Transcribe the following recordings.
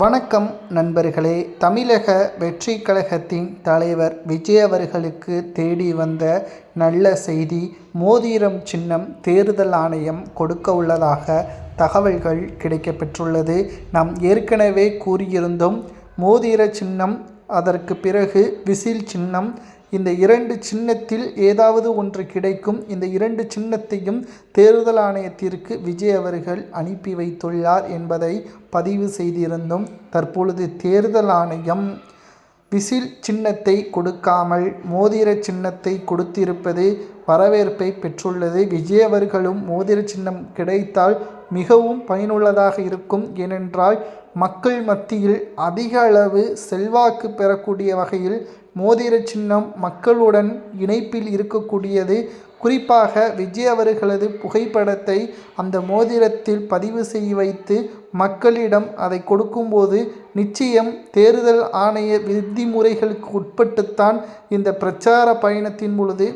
வணக்கம் நண்பர்களே. தமிழக வெற்றி கழகத்தின் தலைவர் விஜய் அவர்களுக்கு தேடி வந்த நல்ல செய்தி மோதிரம் சின்னம் தேர்தல் ஆணையம் கொடுக்க உள்ளதாக தகவல்கள் கிடைக்கப்பெற்றுள்ளது. நாம் ஏற்கனவே கூறியிருந்தோம் மோதிர சின்னம் அதற்கு பிறகு விசில் சின்னம் இந்த இரண்டு சின்னத்தில் ஏதாவது ஒன்று கிடைக்கும். இந்த இரண்டு சின்னத்தையும் தேர்தல் ஆணையத்திற்கு விஜய் அவர்கள் அனுப்பி வைத்துள்ளார் என்பதை பதிவு செய்திருந்தும் தற்பொழுது தேர்தல் ஆணையம் விசில் சின்னத்தை கொடுக்காமல் மோதிர சின்னத்தை கொடுத்திருப்பது வரவேற்பை பெற்றுள்ளது. விஜய் அவர்களும் மோதிர சின்னம் கிடைத்தால் மிகவும் பயனுள்ளதாக இருக்கும். ஏனென்றால் மக்கள் மத்தியில் அதிக அளவு செல்வாக்கு பெறக்கூடிய வகையில் மோதிர சின்னம் மக்களுடன் இணைப்பில் இருக்கக்கூடியது. குறிப்பாக விஜய் அவர்களது புகைப்படத்தை அந்த மோதிரத்தில் பதிவு செய்ய வைத்து மக்களிடம் அதை கொடுக்கும்போது நிச்சயம் தேர்தல் ஆணைய விதிமுறைகளுக்கு உட்பட்டுத்தான் இந்த பிரச்சார பயணத்தின் பொழுது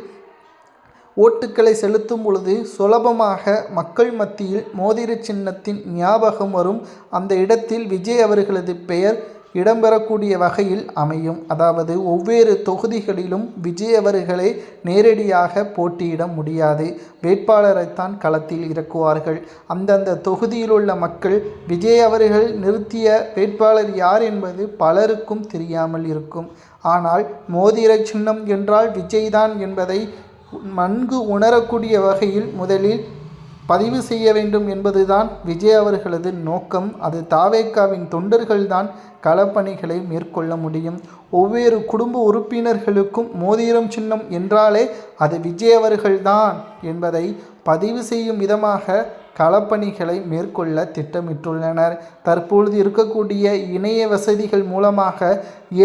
ஓட்டுக்களை செலுத்தும் பொழுது சுலபமாக மக்கள் மத்தியில் மோதிர சின்னத்தின் ஞாபகம் வரும். அந்த இடத்தில் விஜய் அவர்களது பெயர் இடம்பெறக்கூடிய வகையில் அமையும். அதாவது ஒவ்வொரு தொகுதிகளிலும் விஜய் அவர்களை நேரடியாக போட்டியிட முடியாது. வேட்பாளரைத்தான் களத்தில் இறக்குவார்கள். அந்தந்த தொகுதியில் உள்ள மக்கள் விஜய் அவர்கள் நிறுத்திய வேட்பாளர் யார் என்பது பலருக்கும் தெரியாமல் இருக்கும். ஆனால் மோதிர சின்னம் என்றால் விஜய்தான் என்பதை நன்கு உணரக்கூடிய வகையில் முதலில் பதிவு செய்ய வேண்டும் என்பதுதான் விஜய் அவர்களது நோக்கம். அது தாவேக்காவின் தொண்டர்கள்தான் களப்பணிகளை மேற்கொள்ள முடியும். ஒவ்வொரு குடும்ப உறுப்பினர்களுக்கும் மோதிரம் சின்னம் என்றாலே அது விஜய் அவர்கள்தான் என்பதை பதிவு செய்யும் விதமாக களப்பணிகளை மேற்கொள்ள திட்டமிட்டுள்ளனர். தற்பொழுது இருக்கக்கூடிய இணைய வசதிகள் மூலமாக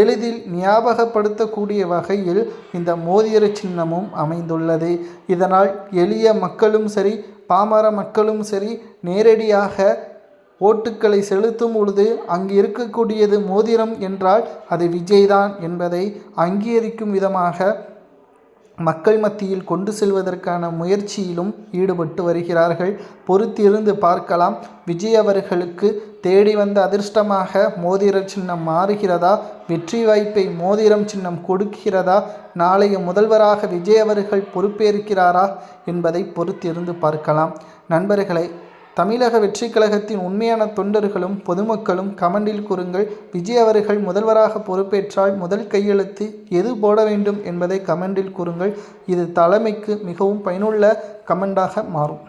எளிதில் ஞாபகப்படுத்தக்கூடிய வகையில் இந்த மோதிர சின்னமும் அமைந்துள்ளது. இதனால் எளிய மக்களும் சரி பாமர மக்களும் சரி நேரடியாக ஓட்டுக்களை செலுத்தும் பொழுது அங்கு இருக்கக்கூடியது மோதிரம் என்றால் அது விஜய்தான் என்பதை அங்கீகரிக்கும் விதமாக மக்கள் மத்தியில் கொண்டு செல்வதற்கான முயற்சியிலும் ஈடுபட்டு வருகிறார்கள். பொறுத்திருந்து பார்க்கலாம். விஜய் அவர்களுக்கு தேடி வந்த அதிர்ஷ்டமாக மோதிர சின்னம் மாறுகிறதா? வெற்றி வாய்ப்பை மோதிரம் சின்னம் கொடுக்கிறதா? நாளைய முதல்வராக விஜய் அவர்கள் பொறுப்பேற்கிறாரா? என்பதை பொறுத்திருந்து பார்க்கலாம். நண்பர்களை தமிழக வெற்றி கழகத்தின் உண்மையான தொண்டர்களும் பொதுமக்களும் கமெண்டில் கூறுங்கள். விஜய் அவர்கள் முதல்வராக பொறுப்பேற்றால் முதல் கையெழுத்து எது போட வேண்டும் என்பதை கமெண்டில் கூறுங்கள். இது தலைமைக்கு மிகவும் பயனுள்ள கமெண்டாக மாறும்.